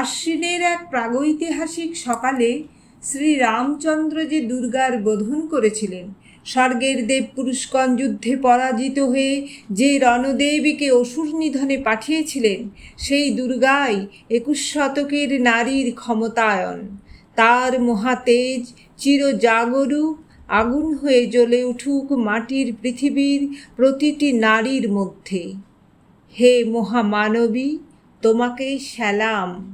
আশ্বিনের এক প্রাগৈতিহাসিক সকালে শ্রী রামচন্দ্র যে দুর্গার বোধন করেছিলেন, স্বর্গের দেব পুরুষগণ যুদ্ধে পরাজিত হয়ে যে রণদেবীকে অসুর নিধনে পাঠিয়েছিলেন, সেই দুর্গাই একুশ শতকের নারীর ক্ষমতায়ন। তার মহাতেজ চিরজাগরূপ আগুন হয়ে জ্বলে উঠুক মাটির পৃথিবীর প্রতিটি নারীর মধ্যে। হে মহামানবী, তোমাকে সালাম।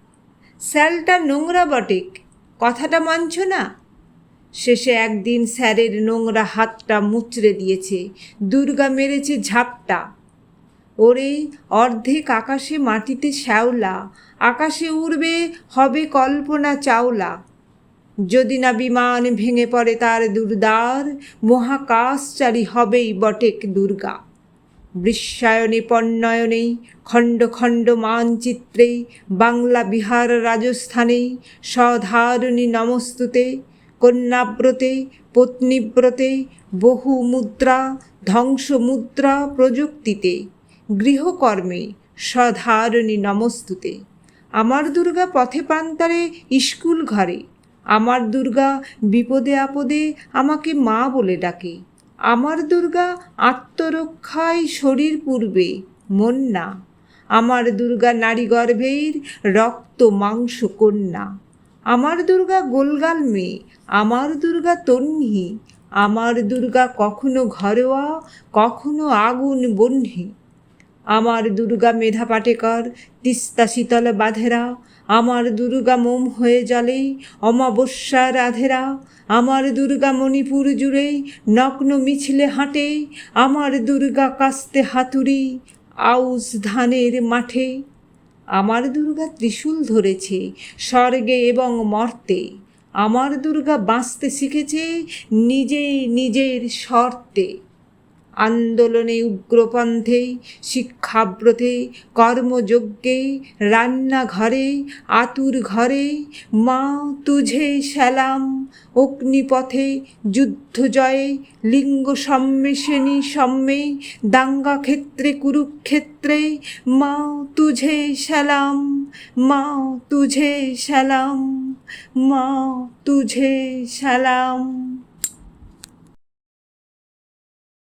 স্যালটা নোংরা বটেক। কথাটা মানছ না? শেষে একদিন স্যারের নোংরা হাতটা মুচড়ে দিয়েছে, দুর্গা মেরেছে ঝাপটা। ওরে, অর্ধেক আকাশে মাটিতে শ্যাওলা, আকাশে উড়বে, হবে কল্পনা চাওলা। যদি না বিমান ভেঙে পড়ে তার দুর্দার, মহাকাশচারী হবেই বটেক দুর্গা। বৃশ্বায়নে পণ্যয়নে খণ্ড খণ্ড মানচিত্রে বাংলা বিহার রাজস্থানে সধারণী নমস্তুতে, কন্যাব্রতে, পত্নীব্রতে, বহু মুদ্রা ধ্বংস মুদ্রা প্রযুক্তিতে, গৃহকর্মে সধারণী নমস্তুতে। আমার দুর্গা পথে প্রান্তরে স্কুল ঘরে, আমার দুর্গা বিপদে আপদে আমাকে মা বলে ডাকে। আমার দুর্গা আত্মরক্ষায় শরীর পূর্বে মন না আমার দুর্গা নারী গর্ভের রক্ত মাংস কন্যা। আমার দুর্গা গোলগাল মেয়ে, আমার দুর্গা তন্নি আমার দুর্গা কখনো ঘরোয়া, কখনো আগুন বহ্নি আমার দুর্গা মেধা পাটেকর, তিস্তা শীতল বাঁধেরা, আমার দুর্গা মোম হয়ে জলে অমাবস্যা রাধেরা, আমার দুর্গা মণিপুর জুড়ে নগ্ন মিছিলে হাঁটে, আমার দুর্গা কাস্তে হাতুড়ি আউস ধানের মাঠে। আমার দুর্গা ত্রিশূল ধরেছে স্বর্গে এবং মর্তে, আমার দুর্গা বাঁচতে শিখেছে নিজেই নিজের শর্তে। আন্দোলনে উগ্রপন্থে, শিক্ষাব্রতে, কর্মযজ্ঞে, রান্নাঘরে, আতুর ঘরে, মা তুঝে শ্যালাম অগ্নিপথে যুদ্ধ জয়ে লিঙ্গ সম্মেষণী সম্মে দাঙ্গা ক্ষেত্রে, কুরুক্ষেত্রে, মা তুঝে শ্যালাম মা তুঝে শ্যালাম মা তুঝে শ্যালাম